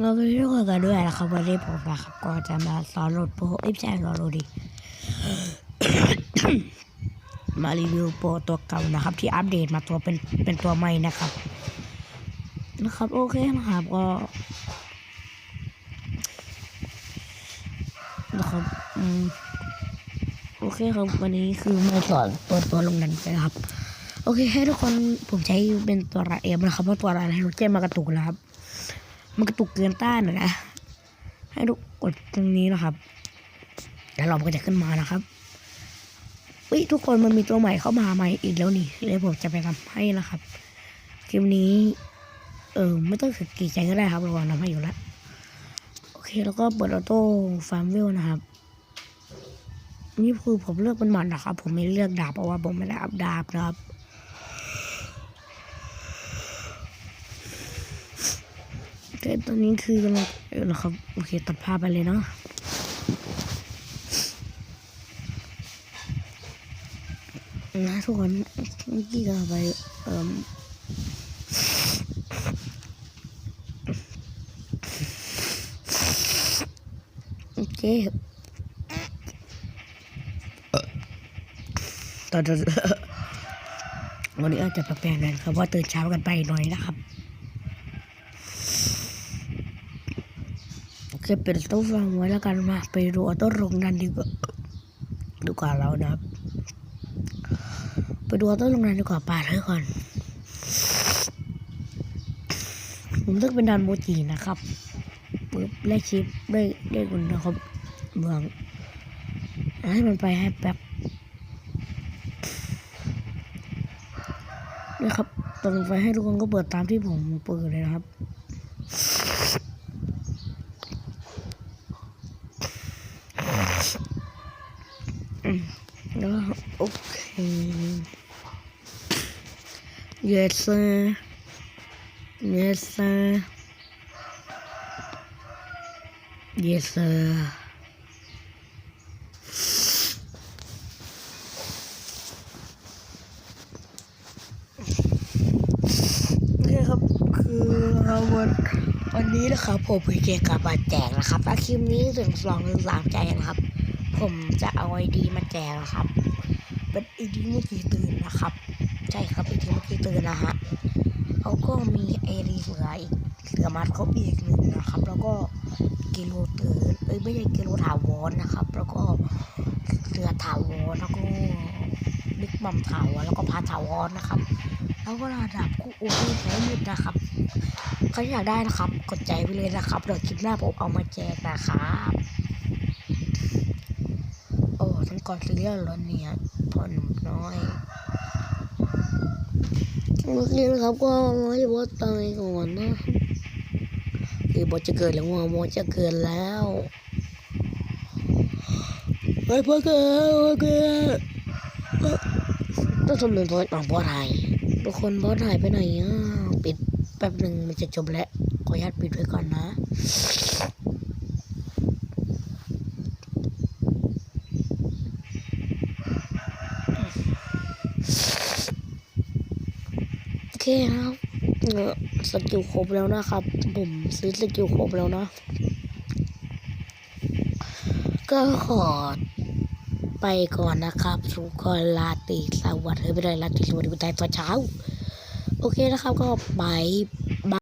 เราไปทุกคนกันด้วยนะครับวันนี้ผมนะครับก็จะมาสอนโหลดโปรเอ้ยไม่ใช่สอนโหลดดิมารีวิวโปรตัวเก่านะครับ ที่อัปเดตมาตัวเป็นเป็นตัวใหม่นะครับ นะครับโอเคนะครับก็นะครับอืมโอเคครับวันนี้คือมาสอนตัวตัวลงดันไปนะครับ โอเคให้ทุกคนผมใช้เป็นตัวระเอ็มนะครับเพราะตัวระเอ็มเจมมากระตุกแล้วครับ มันกระตุกเกินต้านนะ ให้ทุกกดตรงนี้นะครับ แล้วเราก็จะขึ้นมานะครับอุ้ยทุกคนมันมีตัวใหม่เข้ามาใหม่อีกแล้วนี่เลยผมจะไปทำให้นะครับคลิปนี้ เออไม่ต้องสึกกี่ใจก็ได้ครับเราทำให้อยู่ล้วโอเคแล้วก็เปิดออโต้ฟาร์มวิวนะครับนี่คือผมเลือกเป็นหมันนะครับ ผมไม่เลือกดาบเพราะว่าผมไม่ได้อัพดาบนะครับ คตอนนี้คือกำลังเออครับ โอเค ตัดภาพไปเลยเนาะนะทุกคนเมื่อกี้ก็ไปเอ่มโอเคตอนนี้วันนี้อาจจะแปลกๆหน่อยครับเพราตื่นเช้ากันไปหน่อยนะครับ โอเป็นตู้ฟังไว้แล้วกันมาไปดูออโต้ลงนันดีกว่าดีกว่าเรานะครับ ไปดูออโต้ลงนันดีกว่าป่าเถอะก่อน ผมเลือกเป็นดันโมจินะครับปึ๊บแลกชิปได้ได้คุณนะครับเมืองให้มันไปให้แป๊บนะครับตรงไฟให้ทุกคนก็เปิดตามที่ผมเปิดเลยนะครับ แล้วก็โอเค yes sir yes sir yes sir โอเคครับคือวันวันนี้นะครับผมพีเจกลับมาแจกนะครับถ้าคลิปนี้ถึงสองถึงสามใจนะครับ ผมจะเอาไอดีมาแจกนะครับ เป็นไอดีเมื่อกี้ตื่นนะครับ ใช่ครับไอดีเมื่อกี้ตื่นนะฮะเขาก็มีไอดีเสืออีกเสือมัดครบอีกหนึ่งนะครับ แล้วก็กิโลตื่นเอ้ยไม่ใช่กิโลถาวรนะครับ แล้วก็เสือถาวรแล้วก็บิ๊กมัมถาวรแล้วก็พาถาวรนะครับ แล้วก็ระดับคู่โอ้ยแพ้มืดนะครับใครอยากได้นะครับ กดใจไปเลยนะครับเดี๋ยวคลิปหน้าผมเอามาแจกนะครับ ก่อนซีเรียลแล้วเนี่ยพอหนุ่มน้อยโอเคนะครับก็ให้บอสตายก่อนนะคือบอสจะเกิดแล้วว่าบอสจะเกิดแล้วไอ้พ่อเกิดโอเคต้องทำเป็นบอสอะบอสหายทุกคนบอสหายไปไหนอะปิดแป๊บหนึ่งมันจะจบแล้วขออนุญาตปิดไว้ก่อนนะ เคครับเออสกิลครบแล้วนะครับ ผมซื้อสกิลครบแล้วนะ ก็ขอไปก่อนนะครับทุกคนลาตรีสวัสดีไปเลยลาตรีสวัสดีไปตอนเช้า โอเคนะครับก็บาย